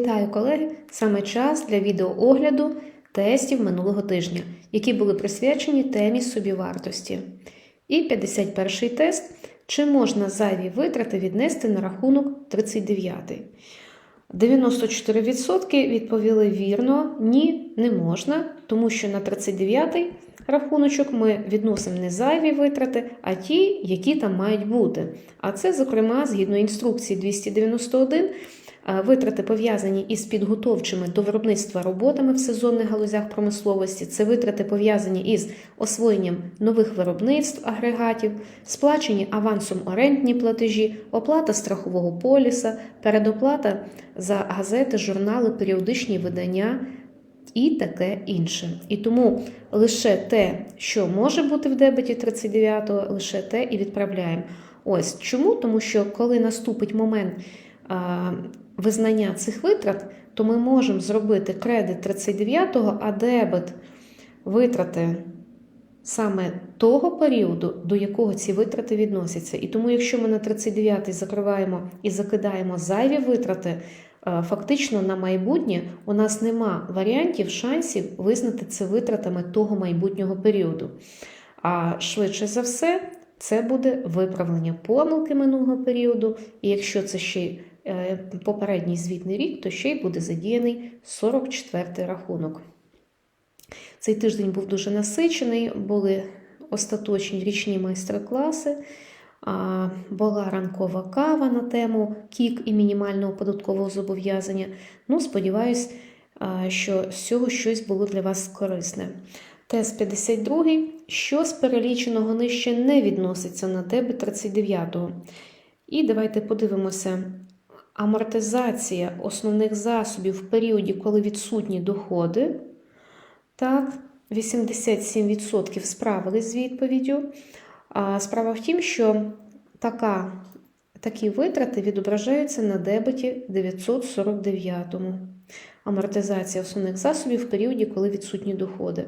Вітаю, колеги! Саме час для відеоогляду тестів минулого тижня, які були присвячені темі собівартості. І 51-й тест: чи можна зайві витрати віднести на рахунок 39 94% відповіли вірно, ні, не можна, тому що на 39-й рахуночок ми відносимо не зайві витрати, а ті, які там мають бути. А це, зокрема, згідно інструкції 291. Е, Витрати пов'язані із підготовчими до виробництва роботами в сезонних галузях промисловості. Це витрати пов'язані із освоєнням нових виробництв агрегатів, сплачені авансом орендні платежі, оплата страхового поліса, передоплата за газети, журнали, періодичні видання. І таке інше. І тому лише те, що може бути в дебеті 39-го, лише те і відправляємо. Ось чому? Тому що коли наступить момент визнання цих витрат, то ми можемо зробити кредит 39-го, а дебет витрати саме того періоду, до якого ці витрати відносяться. І тому, якщо ми на 39-й закриваємо і закидаємо зайві витрати, фактично на майбутнє у нас нема варіантів, шансів визнати це витратами того майбутнього періоду. А швидше за все, це буде виправлення помилки минулого періоду, і якщо це ще попередній звітний рік, то ще й буде задіяний 44-й рахунок. Цей тиждень був дуже насичений, були остаточні річні майстер-класи, була ранкова кава на тему кік і мінімального податкового зобов'язання. Ну, сподіваюсь, що з цього щось було для вас корисне. Тест 52. Що з переліченого нижче не відноситься на дебет 39-го. І давайте подивимося. Амортизація основних засобів в періоді, коли відсутні доходи. Так, 87% справились з відповіддю. А справа в тім, що така, такі витрати відображаються на дебеті 949. му Амортизація основних засобів в періоді, коли відсутні доходи.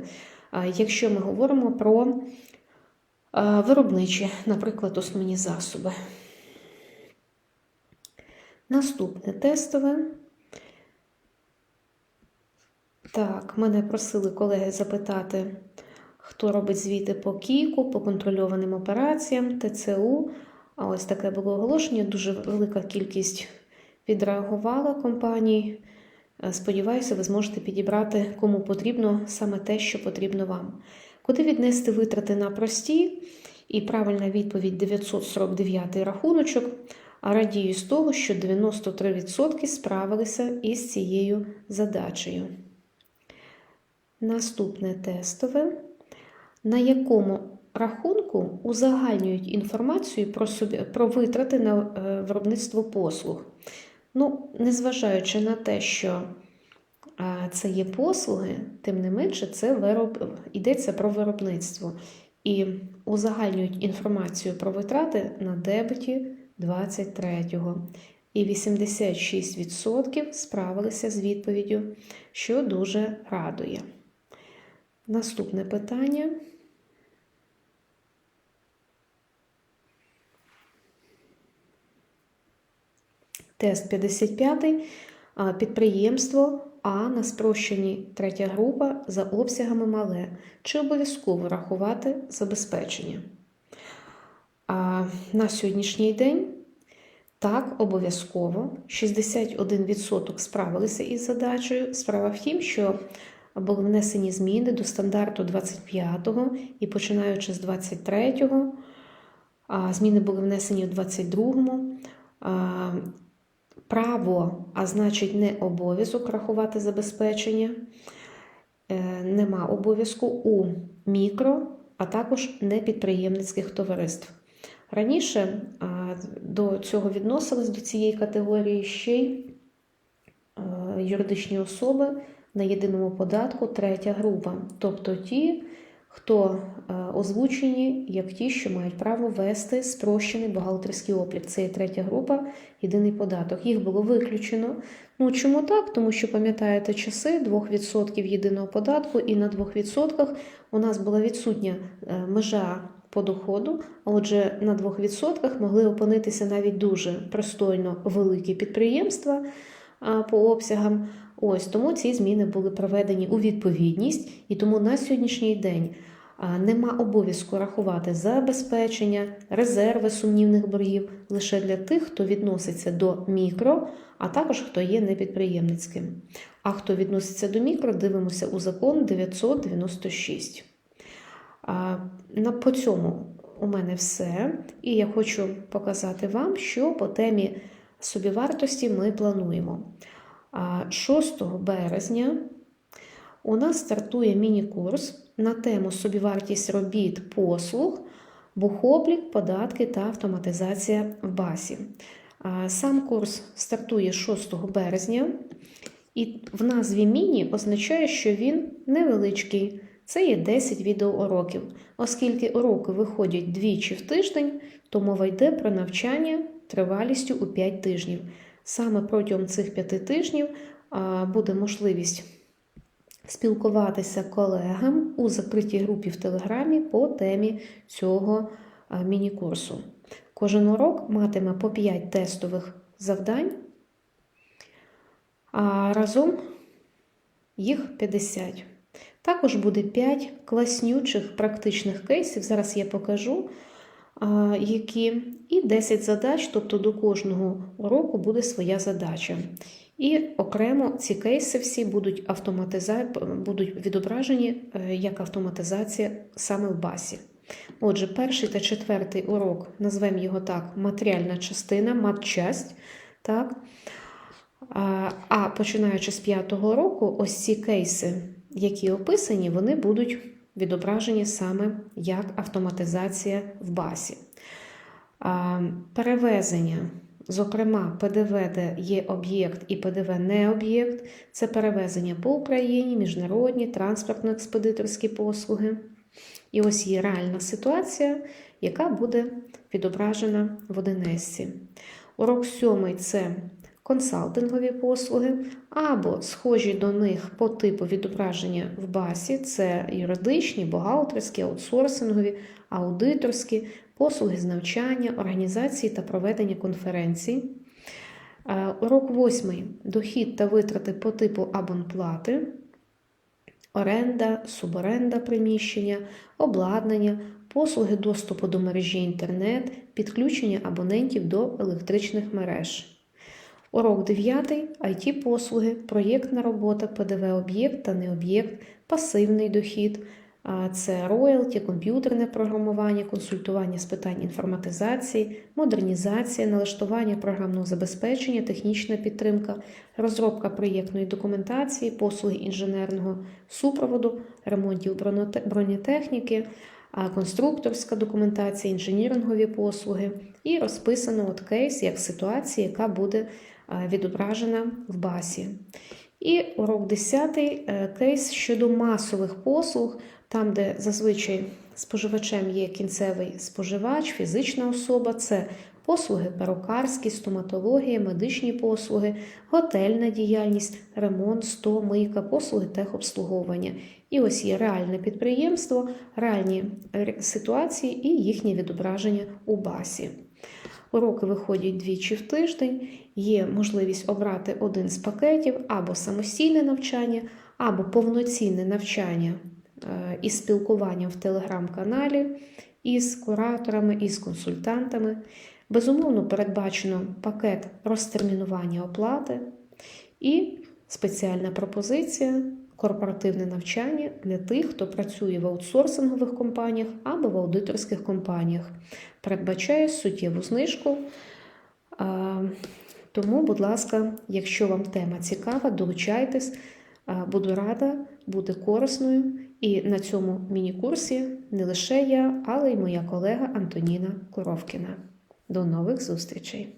А Якщо ми говоримо про виробничі, наприклад, основні засоби. Наступне тестове. Так, мене просили колеги запитати, хто робить звіти по Кіку, по контрольованим операціям, ТЦУ. А ось таке було оголошення. Дуже велика кількість відреагувала компаній. Е, Сподіваюся, ви зможете підібрати, кому потрібно саме те, що потрібно вам. Куди віднести витрати на прості? І правильна відповідь 949 рахуночок. А радію з того, що 93% справилися із цією задачею. Наступне тестове, на якому рахунку узагальнюють інформацію про собі, про витрати на е, виробництво послуг. Ну, незважаючи на те, що е, це є послуги, тим не менше, це вироб... йдеться про виробництво. І узагальнюють інформацію про витрати на дебеті 23-го. І 86% справилися з відповіддю, що дуже радує. Наступне питання. Тест 55. Підприємство А на спрощенні третя група за обсягами мале. Чи обов'язково рахувати забезпечення? На сьогоднішній день так, обов'язково. 61% справилися із задачею. Справа в тім, що були внесені зміни до стандарту 25-го і починаючи з 23-го, зміни були внесені у 22-му. Право, а значить, не обов'язок рахувати забезпечення. Е, нема обов'язку у мікро, а також непідприємницьких товариств. Раніше до цього відносились до цієї категорії ще й юридичні особи на єдиному податку третя група, тобто ті, хто озвучені як ті, що мають право вести спрощений бухгалтерський облік. Це є третя група, єдиний податок. Їх було виключено. Ну чому так? Тому що пам'ятаєте часи 2% єдиного податку, і на 2% у нас була відсутня е, межа по доходу, отже, на 2% могли опинитися навіть дуже пристойно великі підприємства. по обсягам. Ось тому ці зміни були проведені у відповідність, і тому на сьогоднішній день нема обов'язку рахувати забезпечення, резерви сумнівних боргів лише для тих, хто відноситься до мікро, а також хто є непідприємницьким. А хто відноситься до мікро, дивимося у закон 996. По цьому у мене все. І я хочу показати вам, що по темі собівартості ми плануємо. 6 березня у нас стартує міні-курс на тему собівартість робіт, послуг, бухоблік, податки та автоматизація в басі. Сам курс стартує 6 березня, і в назві міні означає, що він невеличкий. Це є 10 відеоуроків. Оскільки уроки виходять двічі в тиждень, то мова йде про навчання тривалістю у 5 тижнів. Саме протягом цих 5 тижнів буде можливість спілкуватися колегам у закритій групі в Телеграмі по темі цього міні-курсу. Кожен урок матиме по 5 тестових завдань, а разом їх 50. Також буде 5 класнючих практичних кейсів. Зараз я покажу, які, і 10 задач, тобто до кожного уроку буде своя задача. І окремо ці кейси всі будуть, автоматиза... будуть відображені е, як автоматизація саме в басі. Отже, перший та четвертий урок, назвемо його так, матеріальна частина, матчасть. Так? А, а починаючи з п'ятого року, ось ці кейси, які описані, вони будуть відображені саме як автоматизація в басі. Перевезення, зокрема, ПДВ, де є об'єкт і ПДВ не об'єкт, це перевезення по Україні, міжнародні, транспортно-експедиторські послуги. І ось є реальна ситуація, яка буде відображена в Одинесці. Урок сьомий це консалтингові послуги, або схожі до них по типу відображення в басі це юридичні, бухгалтерські, аутсорсингові, аудиторські, послуги з навчання, організації та проведення конференцій. Е, Урок восьмий дохід та витрати по типу абонплати, оренда, суборенда приміщення, обладнання, послуги доступу до мережі інтернет, підключення абонентів до електричних мереж. Урок 9. it послуги, проєктна робота, ПДВ-об'єкт та необ'єкт, пасивний дохід. Це роялті, комп'ютерне програмування, консультування з питань інформатизації, модернізація, налаштування програмного забезпечення, технічна підтримка, розробка проєктної документації, послуги інженерного супроводу, ремонтів бронетехніки, конструкторська документація, інженірингові послуги. І розписано от кейс як ситуація, яка буде відображена в басі. І урок 10 е, кейс щодо масових послуг, там, де зазвичай споживачем є кінцевий споживач, фізична особа, це послуги перукарські, стоматологія, медичні послуги, готельна діяльність, ремонт, сто, мийка, послуги техобслуговування. І ось є реальне підприємство, реальні ситуації і їхнє відображення у басі. Уроки виходять двічі в тиждень, є можливість обрати один з пакетів або самостійне навчання, або повноцінне навчання е, із спілкуванням в телеграм-каналі, із кураторами, із консультантами. Безумовно, передбачено пакет розтермінування оплати і спеціальна пропозиція. Корпоративне навчання для тих, хто працює в аутсорсингових компаніях або в аудиторських компаніях передбачає суттєву знижку. Тому, будь ласка, якщо вам тема цікава, долучайтесь, буду рада бути корисною. І на цьому міні-курсі не лише я, але й моя колега Антоніна Коровкіна. До нових зустрічей!